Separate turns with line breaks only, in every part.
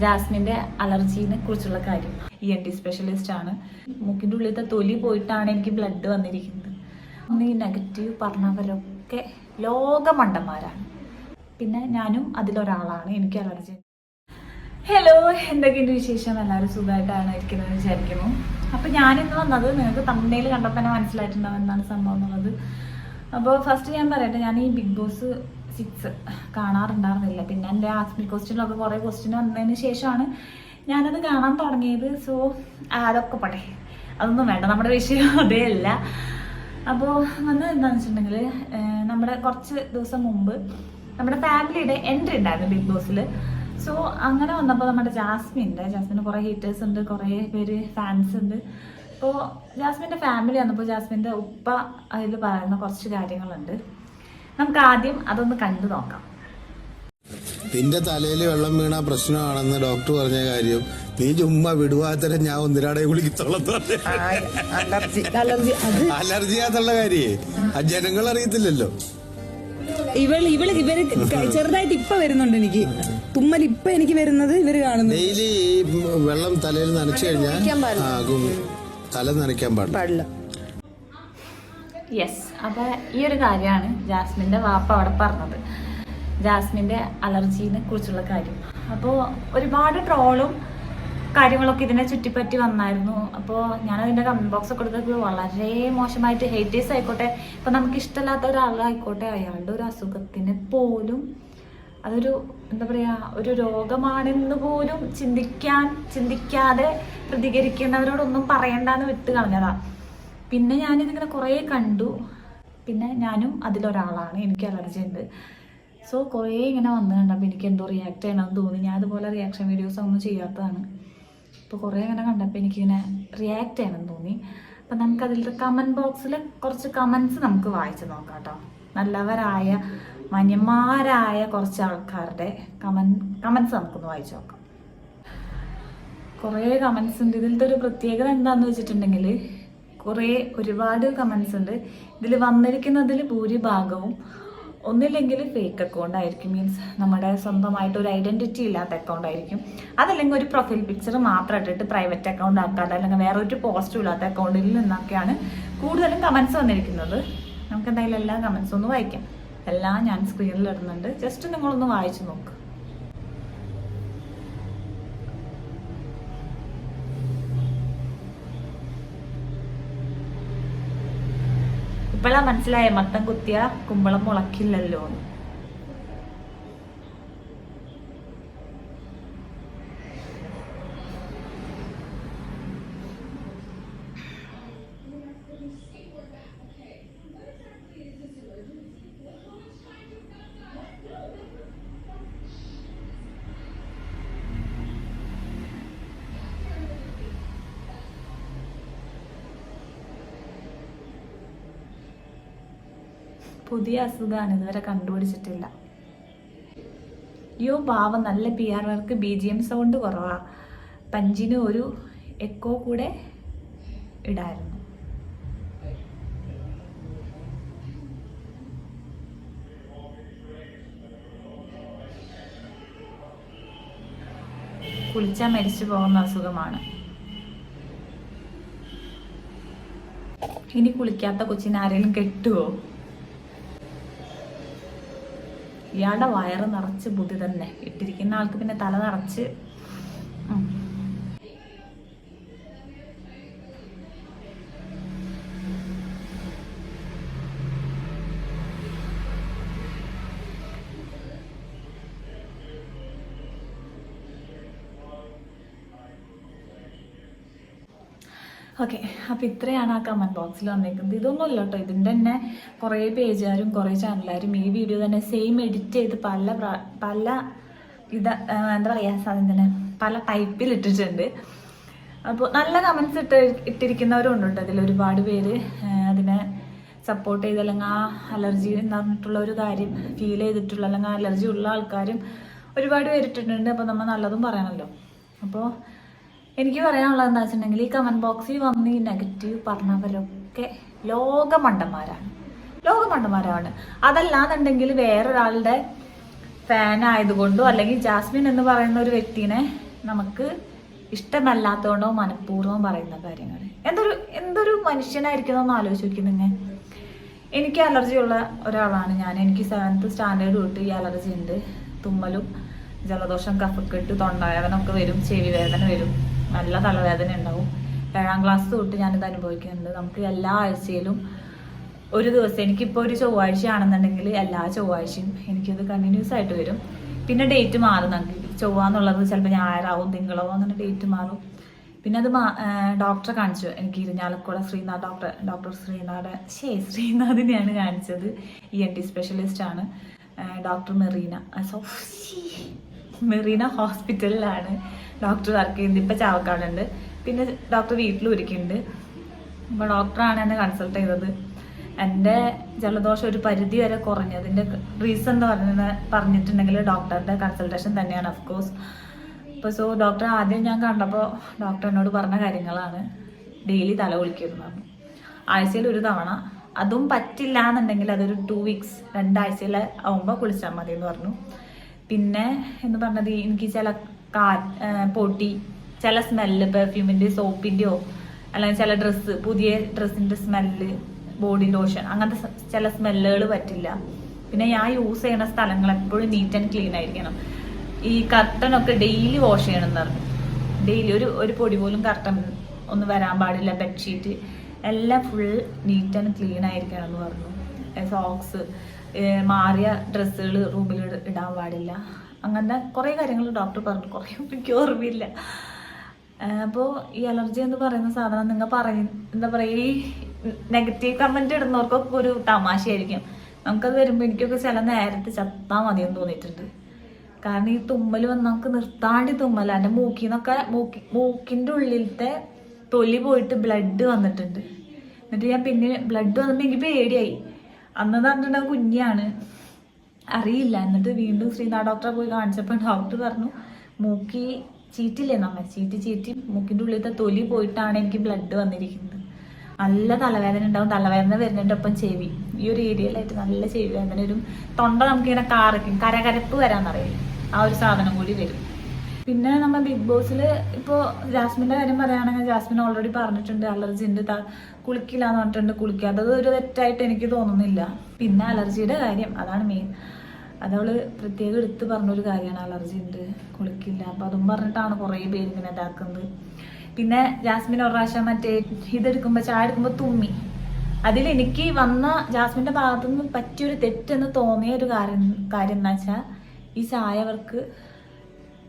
ജാസ്മിന്റെ അലർജീനെ കുറിച്ചുള്ള കാര്യം. ഇ എൻ ടി സ്പെഷ്യലിസ്റ്റ് ആണ്. മൂക്കിന്റെ ഉള്ളിലത്തെ തൊലി പോയിട്ടാണ് എനിക്ക് ബ്ലഡ് വന്നിരിക്കുന്നത്. അന്ന് ഈ നെഗറ്റീവ് പറഞ്ഞവരൊക്കെ ലോകമണ്ടന്മാരാണ്. പിന്നെ ഞാനും അതിലൊരാളാണ്. എനിക്ക് അലർജി. ഹലോ എന്തൊക്കെയുണ്ട് വിശേഷം? എല്ലാവരും സുഖമായിട്ടാണ് ഇരിക്കുന്നത് വിചാരിക്കുന്നു. അപ്പോൾ ഞാനിന്ന് വന്നത് നിങ്ങൾക്ക് തമ്മിൽ കണ്ടപ്പോൾ തന്നെ മനസ്സിലായിട്ടുണ്ടാവും എന്താണ് സംഭവം എന്നുള്ളത്. അപ്പോൾ ഫസ്റ്റ് ഞാൻ പറയട്ടെ ഞാൻ ഈ ബിഗ് ബോസ് സിക്സ് കാണാറുണ്ടായിരുന്നില്ല. പിന്നെ എന്റെ ആസ്മിക് ക്വസ്റ്റ്യനിലൊക്കെ കുറേ ക്വസ്റ്റ്യൻ വന്നതിന് ശേഷമാണ് ഞാനത് കാണാൻ തുടങ്ങിയത്. സോ അതൊക്കെ പട്ടെ. അതൊന്നും വേണ്ട. നമ്മുടെ വിഷയം അതേ അല്ല. അപ്പോൾ വന്നത് എന്താണെന്ന് വെച്ചിട്ടുണ്ടെങ്കിൽ നമ്മുടെ കുറച്ച് ദിവസം മുമ്പ് നമ്മുടെ ഫാമിലിയുടെ എൻട്രി ഉണ്ടായിരുന്നു ബിഗ് ബോസിൽ. സോ അങ്ങനെ വന്നപ്പോൾ നമ്മുടെ ജാസ്മിന്റെ ജാസ്മിന് കുറേ ഹീറ്റേഴ്സ് ഉണ്ട് കുറേ പേര് ഫാൻസ് ഉണ്ട്. അപ്പോൾ ജാസ്മിന്റെ ഫാമിലി വന്നപ്പോൾ ജാസ്മിന്റെ ഉപ്പ അതിൽ പറയുന്ന കുറച്ച് കാര്യങ്ങളുണ്ട്. നമുക്ക് ആദ്യം അതൊന്ന് കണ്ടു നോക്കാം.
നിന്റെ തലയിൽ വെള്ളം വീണ പ്രശ്നമാണെന്ന് ഡോക്ടർ പറഞ്ഞ കാര്യം നീ ചുമ്മാ വിടുവാത്തരം ഞാൻ ഒന്നിരാടെ വിളിക്കത്തോളം
അലർജി.
ആത്തുള്ള കാര്യേ. ആ ജനങ്ങൾ അറിയത്തില്ലല്ലോ.
ഇവൾ ഇവൾ ഇവർ ചെറുതായിട്ട് ഇപ്പൊ വരുന്നുണ്ട് എനിക്ക്. തുമ്മൽ ഇപ്പൊ എനിക്ക് വരുന്നത് ഇവർ കാണുന്നു.
ഡെയിലി വെള്ളം തലയിൽ നനച്ചു കഴിഞ്ഞാൽ തല നനയ്ക്കാൻ പാടില്ല.
പാടില്ല.
യെസ് അപ്പോൾ ഈ ഒരു കാര്യമാണ് ജാസ്മിന്റെ വാപ്പ അവിടെ പറഞ്ഞത്. ജാസ്മിന്റെ അലർജീനെ കുറിച്ചുള്ള കാര്യം. അപ്പോൾ ഒരുപാട് ട്രോളും കാര്യങ്ങളൊക്കെ ഇതിനെ ചുറ്റിപ്പറ്റി വന്നായിരുന്നു. അപ്പോൾ ഞാൻ അതിന്റെ കമന്റ് ബോക്സ് എടുത്തപ്പോൾ വളരെ മോശമായിട്ട് ഹേറ്റേഴ്സ് ആയിക്കോട്ടെ ഇപ്പം നമുക്ക് ഇഷ്ടമില്ലാത്ത ഒരാളായിക്കോട്ടെ അയാളുടെ ഒരു അസുഖത്തിന് പോലും അതൊരു എന്താ പറയുക ഒരു രോഗമാണെന്ന് പോലും ചിന്തിക്കാൻ ചിന്തിക്കാതെ പ്രതികരിക്കുന്നവരോടൊന്നും പറയണ്ടെന്ന് വിട്ട് കളഞ്ഞതാ. പിന്നെ ഞാനിതിങ്ങനെ കുറേ കണ്ടു. പിന്നെ ഞാനും അതിലൊരാളാണ് എനിക്ക് അലർജി ഉണ്ട്. സോ കുറേ ഇങ്ങനെ വന്നു കണ്ടപ്പോൾ എനിക്ക് എന്തോ റിയാക്ട് ചെയ്യണമെന്ന് തോന്നി. ഞാൻ അതുപോലെ റിയാക്ഷൻ വീഡിയോസ് ഒന്നും ചെയ്യാത്തതാണ്. അപ്പോൾ കുറേ ഇങ്ങനെ കണ്ടപ്പോൾ എനിക്കിങ്ങനെ റിയാക്ട് ചെയ്യണമെന്ന് തോന്നി. അപ്പം നമുക്ക് അതിലത്തെ കമന്റ് ബോക്സിൽ കുറച്ച് കമൻസ് നമുക്ക് വായിച്ച് നോക്കാം കേട്ടോ. നല്ലവരായ മാന്യന്മാരായ കുറച്ച് ആൾക്കാരുടെ കമൻ കമൻസ് നമുക്കൊന്ന് വായിച്ച് നോക്കാം. കുറേ കമൻസ് ഉണ്ട്. ഇതിലത്തെ ഒരു പ്രത്യേകത എന്താണെന്ന് വെച്ചിട്ടുണ്ടെങ്കിൽ കുറേ ഒരുപാട് കമൻസ് ഉണ്ട്. ഇതിൽ വന്നിരിക്കുന്നതിൽ ഭൂരിഭാഗവും ഒന്നില്ലെങ്കിൽ ഫേക്ക് അക്കൗണ്ട് ആയിരിക്കും. മീൻസ് നമ്മുടെ സ്വന്തമായിട്ട് ഒരു ഐഡന്റിറ്റി ഇല്ലാത്ത അക്കൗണ്ട് ആയിരിക്കും. അതല്ലെങ്കിൽ ഒരു പ്രൊഫൈൽ പിക്ചർ മാത്രം ഇട്ടിട്ട് പ്രൈവറ്റ് അക്കൗണ്ട് ആക്കാതെ അല്ലെങ്കിൽ വേറെ ഒരു പോസ്റ്റും ഇല്ലാത്ത അക്കൗണ്ടിൽ നിന്നൊക്കെയാണ് കൂടുതലും കമൻസ് വന്നിരിക്കുന്നത്. നമുക്ക് എന്തായാലും എല്ലാ കമൻസും ഒന്ന് വായിക്കാം. എല്ലാം ഞാൻ സ്ക്രീനിൽ ഇടുന്നുണ്ട്. ജസ്റ്റ് നിങ്ങളൊന്ന് വായിച്ചു നോക്ക്. ഇപ്പോഴാ മനസ്സിലായ മത്തം കുത്തിയ കുമ്പളം മുളക്കില്ലല്ലോ പുതിയ അസുഖമാണ് ഇതുവരെ കണ്ടുപിടിച്ചിട്ടില്ല. യോ പാവം നല്ല P R work B G M sound കുറവാ. പഞ്ചിന് ഒരു എക്കോ കൂടെ ഇടായിരുന്നു. കുളിച്ചാൽ മരിച്ചു പോകുന്ന അസുഖമാണ്. ഇനി കുളിക്കാത്ത കൊച്ചിനെ ആരെങ്കിലും കെട്ടുവോ? ഇയാളുടെ വയറ് നിറച്ച് ബുദ്ധി തന്നെ. ഇട്ടിരിക്കുന്ന ആൾക്ക് പിന്നെ തല നിറച്ച് ഓക്കെ അപ്പോൾ ഇത്രയാണ് ആ കമന്റ് ബോക്സിൽ വന്നേക്കുന്നത്. ഇതൊന്നും ഇല്ല കേട്ടോ ഇതിന്റെ തന്നെ കുറേ പേജുകാരും കുറേ ചാനലുകാരും ഈ വീഡിയോ തന്നെ സെയിം എഡിറ്റ് ചെയ്ത് പല പല ഇത് എന്താ പറയുക സാധനം തന്നെ പല ടൈപ്പിൽ ഇട്ടിട്ടുണ്ട്. അപ്പോൾ നല്ല കമൻസ് ഇട്ട് ഇട്ടിരിക്കുന്നവരും ഉണ്ട് കേട്ടോ അതിൽ ഒരുപാട് പേര്. അതിനെ സപ്പോർട്ട് ചെയ്ത് അല്ലെങ്കിൽ ആ അലർജി എന്ന് പറഞ്ഞിട്ടുള്ള ഒരു കാര്യം ഫീൽ ചെയ്തിട്ടുള്ള അല്ലെങ്കിൽ അലർജി ഉള്ള ആൾക്കാരും ഒരുപാട് പേരിട്ടിട്ടുണ്ട് അപ്പോൾ നമ്മൾ നല്ലതും പറയണമല്ലോ അപ്പോൾ എനിക്ക് പറയാനുള്ളത് എന്താ വെച്ചിട്ടുണ്ടെങ്കിൽ ഈ കമന്റ് ബോക്സിൽ വന്ന് ഈ നെഗറ്റീവ് പറഞ്ഞവരൊക്കെ ലോകമണ്ടന്മാരാണ്. ലോകമണ്ടന്മാരാണ്. അതല്ലാന്നുണ്ടെങ്കിൽ വേറൊരാളുടെ ഫാൻ ആയതുകൊണ്ടോ അല്ലെങ്കിൽ ജാസ്മിൻ എന്ന് പറയുന്ന ഒരു വ്യക്തിനെ നമുക്ക് ഇഷ്ടമല്ലാത്തതുകൊണ്ടോ മനഃപൂർവം പറയുന്ന കാര്യങ്ങൾ എന്തൊരു എന്തൊരു മനുഷ്യനായിരിക്കും എന്ന് ആലോചിച്ച് നോക്കി നിങ്ങൾ എനിക്ക് ഉള്ള ഒരാളാണ് ഞാൻ. എനിക്ക് സെവൻത്ത് സ്റ്റാൻഡേർഡ് തൊട്ട് ഈ അലർജി ഉണ്ട്. തുമ്മലും ജലദോഷം കഫക്കെട്ട് തൊണ്ടവേദന ഒക്കെ വരും ചെവി വേദന വരും. നല്ല തലവേദന ഉണ്ടാവും. ഏഴാം ക്ലാസ് തൊട്ട് ഞാനിത് അനുഭവിക്കുന്നുണ്ട്. നമുക്ക് എല്ലാ ആഴ്ചയിലും ഒരു ദിവസം എനിക്കിപ്പോൾ ഒരു ചൊവ്വാഴ്ച ആണെന്നുണ്ടെങ്കിൽ എല്ലാ ചൊവ്വാഴ്ചയും എനിക്കത് കണ്ടിന്യൂസ് ആയിട്ട് വരും. പിന്നെ ഡേറ്റ് മാറും നമുക്ക്. ചൊവ്വ എന്നുള്ളത് ചിലപ്പോൾ ഞായറാവും തിങ്കളാവും അങ്ങനെ ഡേറ്റ് മാറും. പിന്നെ അത് ഡോക്ടറെ കാണിച്ചു. എനിക്ക് ഇരിഞ്ഞാലക്കുട ശ്രീനാഥ് ഡോക്ടർ ഡോക്ടർ ശ്രീനാഥ് ശേ ശ്രീനാഥിനെയാണ് കാണിച്ചത്. ഇ എൻ ടി സ്പെഷ്യലിസ്റ്റ് ആണ്. ഡോക്ടർ മെറീന. മെറീന ഹോസ്പിറ്റലിലാണ് ഡോക്ടർ വർക്ക് ചെയ്യുന്നത് ഇപ്പം ചാവക്കാടുണ്ട്. പിന്നെ ഡോക്ടർ വീട്ടിലും ഒരുക്കുന്നുണ്ട് അപ്പോൾ ഡോക്ടറാണ് എന്നെ കൺസൾട്ട് ചെയ്തത്. എന്റെ ജലദോഷം ഒരു പരിധി വരെ കുറഞ്ഞു. കുറഞ്ഞതിന്റെ റീസൺ എന്ന് പറഞ്ഞ പറഞ്ഞിട്ടുണ്ടെങ്കിൽ ഡോക്ടറുടെ കൺസൾട്ടേഷൻ തന്നെയാണ് ഓഫ് കോഴ്സ് അപ്പോൾ സോ ഡോക്ടർ ആദ്യം ഞാൻ കണ്ടപ്പോൾ ഡോക്ടർ എന്നോട് പറഞ്ഞ കാര്യങ്ങളാണ്. ഡെയിലി തല കുളിക്കുന്നത് ആഴ്ചയിൽ ഒരു തവണ. അതും പറ്റില്ല എന്നുണ്ടെങ്കിൽ അതൊരു ടു വീക്സ് രണ്ടാഴ്ചയിൽ ആവുമ്പോൾ കുളിച്ചാൽ മതി എന്ന് പറഞ്ഞു. പിന്നെ എന്ന് പറഞ്ഞത് എനിക്ക് ചില കാ പൊടി ചില സ്മെല്ല് പെർഫ്യൂമിന്റെ സോപ്പിന്റെയോ അല്ലെങ്കിൽ ചില ഡ്രസ്സ് പുതിയ ഡ്രസ്സിന്റെ സ്മെല്ല് ബോഡി ലോഷൻ അങ്ങനത്തെ ചില സ്മെല്ലുകൾ പറ്റില്ല. പിന്നെ ഞാൻ യൂസ് ചെയ്യുന്ന സ്ഥലങ്ങൾ എപ്പോഴും നീറ്റ് ആൻഡ് ക്ലീൻ ആയിരിക്കണം. ഈ കർട്ടൻ ഒക്കെ ഡെയിലി വാഷ് ചെയ്യണം എന്ന് പറഞ്ഞു. ഡെയിലി ഒരു ഒരു പൊടി പോലും കർട്ടൻ ഒന്നും വരാൻ പാടില്ല ബെഡ്ഷീറ്റ് എല്ലാം ഫുൾ നീറ്റ് ആൻഡ് ക്ലീൻ ആയിരിക്കണം എന്ന് പറഞ്ഞു സോക്സ് മാറിയ ഡ്രസ്സുകൾ റൂമിൽ ഇടാൻ പാടില്ല. അങ്ങനത്തെ കുറേ കാര്യങ്ങൾ ഡോക്ടർ പറഞ്ഞു കുറേ എനിക്ക് ഓർമ്മയില്ല. അപ്പോൾ ഈ അലർജി എന്ന് പറയുന്ന സാധനം നിങ്ങൾ പറയും എന്താ പറയുക ഈ നെഗറ്റീവ് കമന്റ് ഇടുന്നവർക്കൊക്കെ ഒരു തമാശയായിരിക്കും. നമുക്കത് വരുമ്പോൾ എനിക്കൊക്കെ ചില നേരത്തെ ചത്താൽ മതിയെന്ന് തോന്നിയിട്ടുണ്ട്. കാരണം ഈ തുമ്മൽ വന്ന് നമുക്ക് നിർത്താണ്ടി തുമ്മല. എന്റെ മൂക്കിൽ നിന്നൊക്കെ മൂക്കി മൂക്കിന്റെ ഉള്ളിലത്തെ തൊലി പോയിട്ട് ബ്ലഡ് വന്നിട്ടുണ്ട്. എന്നിട്ട് ഞാൻ പിന്നെ ബ്ലഡ് വന്നപ്പോൾ എനിക്ക് പേടിയായി. അന്ന് പറഞ്ഞിട്ടുണ്ടെങ്കിൽ കുഞ്ഞാണ്. അറിയില്ല. എന്നിട്ട് വീണ്ടും ശ്രീനാഥ് ഡോക്ടറെ പോയി കാണിച്ചപ്പോൾ ഡോക്ടർ പറഞ്ഞു മൂക്കി ചീറ്റില്ലേ നമ്മ? ചീറ്റി ചീറ്റി. മൂക്കിന്റെ ഉള്ളിലത്തെ തൊലി പോയിട്ടാണ് എനിക്ക് ബ്ലഡ് വന്നിരിക്കുന്നത്. നല്ല തലവേദന ഉണ്ടാവും. തലവേദന വരുന്നതിന്റെ ഒപ്പം ചെവി. ഈ ഒരു ഏരിയയിലായിട്ട് നല്ല ചെവി വേദന ഒരു തൊണ്ട നമുക്കിങ്ങനെ കാറയ്ക്കും കരകരപ്പ് വരാന്നറിയില്ല? ആ ഒരു സാധനം കൂടി വരും. പിന്നെ നമ്മൾ ബിഗ് ബോസിൽ ഇപ്പോൾ ജാസ്മിന്റെ കാര്യം പറയുകയാണെങ്കിൽ ജാസ്മിൻ ഓൾറെഡി പറഞ്ഞിട്ടുണ്ട് അലർജി ഉണ്ട് കുളിക്കില്ല എന്ന് പറഞ്ഞിട്ടുണ്ട് കുളിക്കാത്തത് ഒരു തെറ്റായിട്ട് എനിക്ക് തോന്നുന്നില്ല. പിന്നെ അലർജിയുടെ കാര്യം അതാണ് മെയിൻ അതവൾ പ്രത്യേകം എടുത്ത് പറഞ്ഞൊരു കാര്യമാണ് അലർജി ഉണ്ട് കുളിക്കില്ല. അപ്പം അതും പറഞ്ഞിട്ടാണ് കുറേ പേര് ഇങ്ങനെ ഇതാക്കുന്നത്. പിന്നെ ജാസ്മിൻ ഒരു പ്രാവശ്യം മറ്റേ ഇതെടുക്കുമ്പോൾ ചായ എടുക്കുമ്പോൾ തുമ്മി. അതിൽ എനിക്ക് വന്ന ജാസ്മിന്റെ ഭാഗത്തു നിന്ന് പറ്റിയൊരു തെറ്റെന്ന് തോന്നിയ ഒരു കാര്യം കാര്യം എന്ന് വെച്ചാൽ ഈ ചായ അവർക്ക്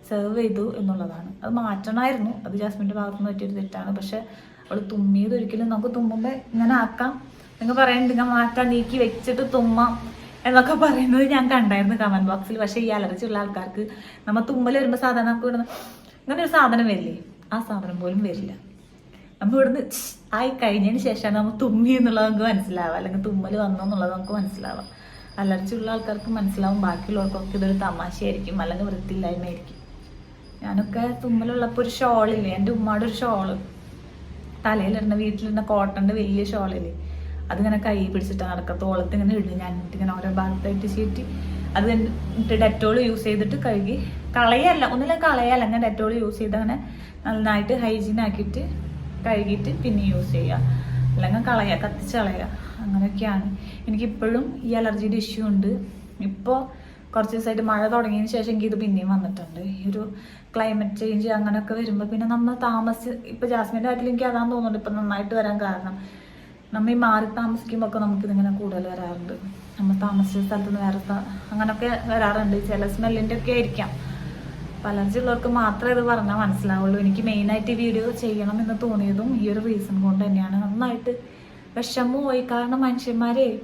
സെർവ് ചെയ്തു എന്നുള്ളതാണ്. അത് മാറ്റണമായിരുന്നു. അത് ജാസ്മിന്റെ ഭാഗത്തു നിന്ന് പറ്റിയൊരു തെറ്റാണ്. പക്ഷെ അവൾ തുമ്മിയത് ഒരിക്കലും നമുക്ക് തുമ്മുമ്പോൾ ഇങ്ങനെ ആക്കാം. നിങ്ങൾ പറയുന്നുണ്ട് നിങ്ങൾ മാറ്റാൻ നീക്കി വെച്ചിട്ട് തുമ്മാം. എന്നൊക്കെ പറയുന്നത് ഞാൻ കണ്ടായിരുന്നു കമന്റ് ബോക്സിൽ പക്ഷെ ഈ അലർജി ഉള്ള ആൾക്കാർക്ക് നമ്മൾ തുമ്മൽ വരുമ്പോൾ സാധാരണ നമുക്ക് ഇവിടുന്ന് ഇങ്ങനെ ഒരു സാധനം വരില്ലേ? ആ സാധനം പോലും വരില്ല. നമ്മൾ ഇവിടുന്ന് ആയി കഴിഞ്ഞതിന് ശേഷമാണ് നമ്മൾ തുമ്മി എന്നുള്ളത് നമുക്ക് മനസ്സിലാവുക. അല്ലെങ്കിൽ തുമ്മൽ വന്നു എന്നുള്ളത് നമുക്ക് മനസ്സിലാവുക. അലർജി ഉള്ള ആൾക്കാർക്ക് മനസ്സിലാവും. ബാക്കിയുള്ളവർക്കൊക്കെ ഇതൊരു തമാശയായിരിക്കും. അല്ലെങ്കിൽ വൃത്തിയില്ലായ്മയായിരിക്കും. ഞാനൊക്കെ തുമ്മലുള്ളപ്പോൾ ഒരു ഷോളില്ലേ എന്റെ ഉമ്മയുടെ ഒരു ഷോൾ തലയിലിരുന്ന വീട്ടിലിരുന്ന കോട്ടന്റെ വലിയ ഷോളില്ലേ അതിങ്ങനെ കൈ പിടിച്ചിട്ട് നടക്കത്തോളത്ത് ഇങ്ങനെ ഇടും. ഞാൻ ഇങ്ങനെ ഓരോ ഭാഗത്തായിട്ട് ചീറ്റി അത് എന്നിട്ട് ഡെറ്റോൾ യൂസ് ചെയ്തിട്ട് കഴുകി കളയല്ല. ഒന്നില്ല കളയല്ല. അങ്ങനെ ഡെറ്റോൾ യൂസ് ചെയ്ത് അങ്ങനെ നന്നായിട്ട് ഹൈജീൻ ആക്കിയിട്ട് കഴുകിയിട്ട് പിന്നെ യൂസ് ചെയ്യുക. അല്ലെങ്കിൽ കളയുക കത്തിച്ച് കളയുക. അങ്ങനെയൊക്കെയാണ്. എനിക്കിപ്പോഴും ഈ അലർജിയുടെ ഇഷ്യൂ ഉണ്ട്. ഇപ്പോൾ കുറച്ച് ദിവസമായിട്ട് മഴ തുടങ്ങിയതിന് ശേഷം എനിക്ക് ഇത് പിന്നെയും വന്നിട്ടുണ്ട്. ഈ ഒരു ക്ലൈമറ്റ് ചേഞ്ച് അങ്ങനെയൊക്കെ വരുമ്പോൾ പിന്നെ നമ്മൾ താമസിച്ച് ഇപ്പോൾ ജാസ്മിന്റെ കാര്യത്തിൽ എനിക്ക് അതാന്ന് തോന്നുന്നുണ്ട് ഇപ്പം നന്നായിട്ട് വരാൻ കാരണം. നമ്മൾ ഈ മാറി താമസിക്കുമ്പോൾ ഒക്കെ നമുക്ക് ഇതിങ്ങനെ കൂടുതൽ വരാറുണ്ട്. നമ്മൾ താമസിച്ച സ്ഥലത്ത് നിന്ന് വേറെ അങ്ങനെയൊക്കെ വരാറുണ്ട്. ചില സ്മെല്ലിന്റെ ഒക്കെ ആയിരിക്കാം അലർജി ഉള്ളവർക്ക് മാത്രമേ ഇത് പറഞ്ഞാൽ മനസ്സിലാവുള്ളൂ. എനിക്ക് മെയിനായിട്ട് ഈ വീഡിയോ ചെയ്യണം എന്ന് തോന്നിയതും ഈ ഒരു റീസൺ കൊണ്ട് തന്നെയാണ്. നന്നായിട്ട് വിഷമം പോയി. കാരണം മനുഷ്യന്മാരെ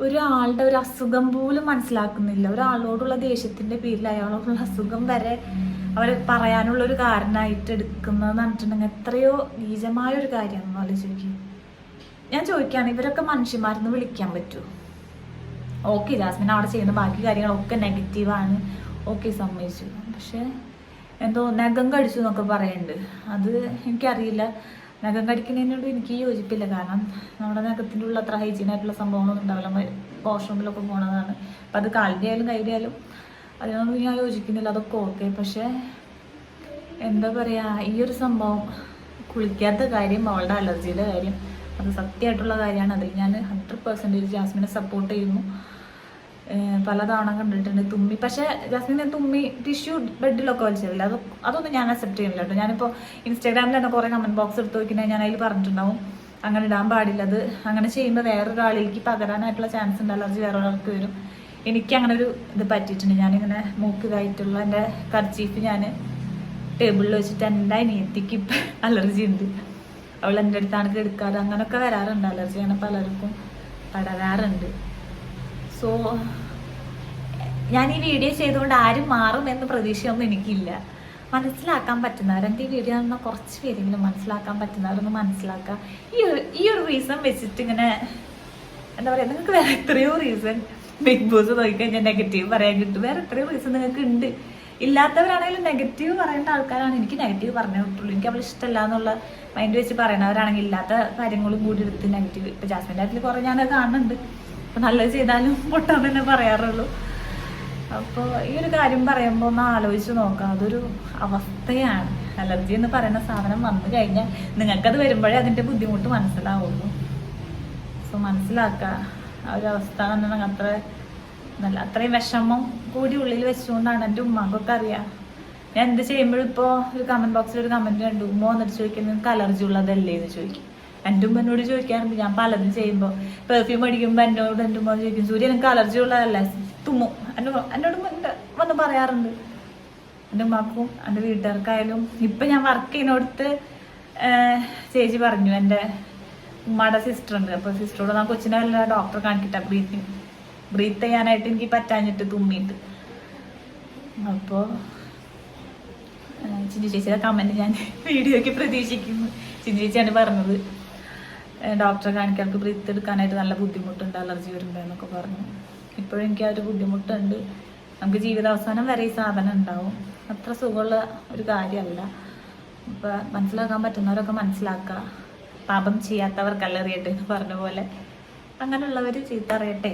ഒരാളുടെ ഒരു അസുഖം പോലും മനസ്സിലാക്കുന്നില്ല. ഒരാളോടുള്ള ദേഷ്യത്തിന്റെ പേരിൽ അയാളോടുള്ള അസുഖം വരെ അവർ പറയാനുള്ള ഒരു കാരണമായിട്ട് എടുക്കുന്നതെന്ന് പറഞ്ഞിട്ടുണ്ടെങ്കിൽ എത്രയോ നീചമായ ഒരു കാര്യമാണെന്ന് ആലോചിക്കും ഞാൻ ചോദിക്കുകയാണ് ഇവരൊക്കെ മനുഷ്യന്മാരെന്ന് വിളിക്കാൻ പറ്റുമോ ഓക്കെ ജാസ്മിൻ അവിടെ ചെയ്യുന്ന ബാക്കി കാര്യങ്ങളൊക്കെ നെഗറ്റീവാണ് ഓക്കെ സമ്മതിച്ചു. പക്ഷെ എന്തോ നഖം കടിച്ചു എന്നൊക്കെ പറയുന്നുണ്ട് അത് എനിക്കറിയില്ല. നഖം കടിക്കുന്നതിനോട് എനിക്ക് യോജിപ്പില്ല. കാരണം നമ്മുടെ നഖത്തിന്റെ ഉള്ള അത്ര ഹൈജീൻ ആയിട്ടുള്ള സംഭവങ്ങളൊന്നും ഉണ്ടാവില്ല. വാഷ്റൂമിലൊക്കെ പോണതാണ്. അപ്പം അത് കാലിന്റെ ആയാലും കൈയുടെ ആയാലും അതിനൊന്നും ഞാൻ യോജിക്കുന്നില്ല. അതൊക്കെ ഓക്കെ പക്ഷേ എന്താ പറയുക ഈ ഒരു സംഭവം കുളിക്കാത്ത കാര്യം അവളുടെ അലർജിയുടെ കാര്യം അത് സത്യമായിട്ടുള്ള കാര്യമാണ്. അതിൽ ഞാൻ ഹൺഡ്രഡ് പെർസെന്റേജ് ജാസ്മിനെ സപ്പോർട്ട് ചെയ്യുന്നു. പല പലതവണ കണ്ടിട്ടുണ്ട് തുമ്മി. പക്ഷേ ജാസ്മിനെ തുമ്മി ടിഷ്യൂ ബെഡിലൊക്കെ വലിച്ചില്ല അത് അതൊന്നും ഞാൻ അക്സെപ്റ്റ് ചെയ്യുന്നില്ല കേട്ടോ. ഞാനിപ്പോൾ ഇൻസ്റ്റാഗ്രാമിൽ തന്നെ കുറേ കമന്റ് ബോക്സ് എടുത്ത് നോക്കിയാൽ ഞാൻ അതിൽ പറഞ്ഞിട്ടുണ്ടാവും. അങ്ങനെ ഇടാൻ പാടില്ല അത്. അങ്ങനെ ചെയ്യുമ്പോൾ വേറൊരാളിലേക്ക് പകരാനായിട്ടുള്ള ചാൻസ് ഉണ്ട്. അലർജി വേറെ ഒരാൾക്ക് വരും. എനിക്ക് അങ്ങനെ ഒരു ഇത് പറ്റിയിട്ടുണ്ട്. ഞാനിങ്ങനെ മൂക്ക് ഇതായിട്ടുള്ള എന്റെ കർച്ചീഫ് ഞാൻ ടേബിളിൽ വെച്ചിട്ട് എന്റെ അനിയത്തിക്ക് ഇപ്പം അലർജി ഉണ്ട്. അവൾ എന്റെ അടുത്താണ് എടുക്കാതെ അങ്ങനെയൊക്കെ വരാറുണ്ട്. അലർജി അങ്ങനെ പലർക്കും പടരാറുണ്ട്. സോ ഞാൻ ഈ വീഡിയോ ചെയ്തുകൊണ്ട് ആരും മാറും എന്ന പ്രതീക്ഷയൊന്നും എനിക്കില്ല. മനസ്സിലാക്കാൻ പറ്റുന്നവർ ഈ വീഡിയോ കാണുന്ന കുറച്ച് പേരെങ്കിലും മനസ്സിലാക്കാൻ പറ്റുന്നവരൊന്ന് മനസ്സിലാക്കുക. ഈ ഒരു ഈ ഒരു റീസൺ വെച്ചിട്ട് ഇങ്ങനെ എന്താ പറയുക നിങ്ങൾക്ക് വേറെ എത്രയോ റീസൺ ബിഗ് ബോസ് നോക്കിക്കഴിഞ്ഞാൽ നെഗറ്റീവ് പറയാൻ കിട്ടും. വേറെ എത്രയോ റീസൺ നിങ്ങൾക്ക് ഉണ്ട് ഇല്ലാത്തവരാണെങ്കിലും നെഗറ്റീവ് പറയേണ്ട ആൾക്കാരാണ്. എനിക്ക് നെഗറ്റീവ് പറഞ്ഞേ പറ്റുള്ളൂ. എനിക്ക് അവൾ ഇഷ്ടമല്ല എന്നുള്ള മൈൻഡ് വെച്ച് പറയണവരാണെങ്കിൽ ഇല്ലാത്ത കാര്യങ്ങളും കൂടി എടുത്ത് നെഗറ്റീവ് ഇപ്പം ജാസ്മിൻ കാര്യത്തിൽ കുറേ ഞാനത് കാണുന്നുണ്ട്. അപ്പം നല്ലത് ചെയ്താലും പൊട്ടാൻ തന്നെ പറയാറുള്ളൂ. അപ്പോൾ ഈ ഒരു കാര്യം പറയുമ്പോൾ ഒന്ന് ആലോചിച്ച് നോക്കാം അതൊരു അവസ്ഥയാണ്. അലർജി എന്ന് പറയുന്ന സാധനം വന്നു കഴിഞ്ഞാൽ നിങ്ങൾക്കത് വരുമ്പോഴേ അതിന്റെ ബുദ്ധിമുട്ട് മനസ്സിലാവുള്ളൂ. സോ മനസ്സിലാക്കുക. ആ ഒരു അവസ്ഥ അത്ര നല്ല അത്രയും വിഷമം കൂടി ഉള്ളിൽ വെച്ചുകൊണ്ടാണ് എന്റെ ഉമ്മാക്കൊക്കെ അറിയാം. ഞാൻ എന്ത് ചെയ്യുമ്പോഴും ഇപ്പോൾ ഒരു കമന്റ് ബോക്സിൽ ഒരു കമന്റ് കണ്ടു ഉമ്മ വന്നിട്ട് ചോദിക്കുന്നത് നിങ്ങൾക്ക് അലർജി ഉള്ളതല്ലേ എന്ന് ചോദിക്കും. എന്റെ ഉമ്മ എന്നോട് ചോദിക്കാറുണ്ട് ഞാൻ പലതും ചെയ്യുമ്പോൾ പെർഫ്യൂം അടിക്കുമ്പോൾ എന്നോട് എന്റെ ഉമ്മ ചോദിക്കും സൂര്യ എനിക്ക് അലർജി ഉള്ളതല്ലേ തുമ്മും. എന്റെ എന്നോട് വന്ന് പറയാറുണ്ട്. എന്റെ ഉമ്മാക്കും എന്റെ വീട്ടുകാർക്കായാലും ഇപ്പം ഞാൻ വർക്ക് ചെയ്യുന്നിടത്ത് ചേച്ചി പറഞ്ഞു എന്റെ ഉമ്മയുടെ സിസ്റ്റർ ഉണ്ട്. അപ്പോൾ സിസ്റ്ററോട് ഞാൻ കൊച്ചിനെ വല്ല ഡോക്ടറെ കാണിക്കട്ടെ ബ്രീത്തിങ് ബ്രീത്ത് ചെയ്യാനായിട്ട് എനിക്ക് പറ്റാഞ്ഞിട്ട് തുമ്മിയിട്ട്. അപ്പോൾ ചിന്തി ചേച്ചിയുടെ കമന്റ് ഞാൻ വീഡിയോയ്ക്ക് പ്രതീക്ഷിക്കുന്നു. ചിന്തി ചേച്ചിയാണ് പറഞ്ഞത്. ഡോക്ടറെ കാണിക്കാർക്ക് ബ്രീത്ത് എടുക്കാനായിട്ട് നല്ല ബുദ്ധിമുട്ടുണ്ട് അലർജി വരുമ്പോൾ എന്നൊക്കെ പറഞ്ഞു. ഇപ്പോഴും എനിക്ക് ആ ഒരു ബുദ്ധിമുട്ടുണ്ട്. നമുക്ക് ജീവിതാവസാനം വരെ ഈ സാധനം ഉണ്ടാവും. അത്ര സുഖമുള്ള ഒരു കാര്യമല്ല. അപ്പോൾ മനസ്സിലാക്കാൻ പറ്റുന്നവരൊക്കെ മനസ്സിലാക്കുക. പാപം ചെയ്യാത്തവർക്കല്ല അറിയട്ടെ എന്ന് പറഞ്ഞ പോലെ. അങ്ങനെയുള്ളവർ ചീത്ത അറിയട്ടെ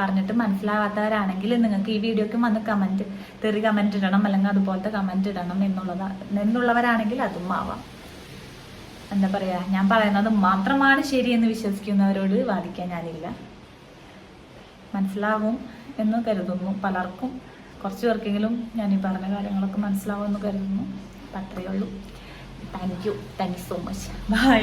പറഞ്ഞിട്ട് മനസ്സിലാവാത്തവരാണെങ്കിൽ നിങ്ങൾക്ക് ഈ വീഡിയോക്ക് വന്ന് കമന്റ് തെറി കമന്റ് ഇടണം അല്ലെങ്കിൽ അതുപോലത്തെ കമന്റ് ഇടണം എന്നുള്ളതാ എന്നുള്ളവരാണെങ്കിൽ അതും ആവാം. എന്താ പറയുക ഞാൻ പറയുന്നത് മാത്രമാണ് ശരിയെന്ന് വിശ്വസിക്കുന്നവരോട് വാദിക്കാൻ ഞാനില്ല. മനസ്സിലാവും എന്ന് കരുതുന്നു പലർക്കും. കുറച്ച് പേർക്കെങ്കിലും ഞാൻ ഈ പറഞ്ഞ കാര്യങ്ങളൊക്കെ മനസ്സിലാവും എന്ന് കരുതുന്നു. അത്രയേ ഉള്ളൂ. Thank you thank you so much bye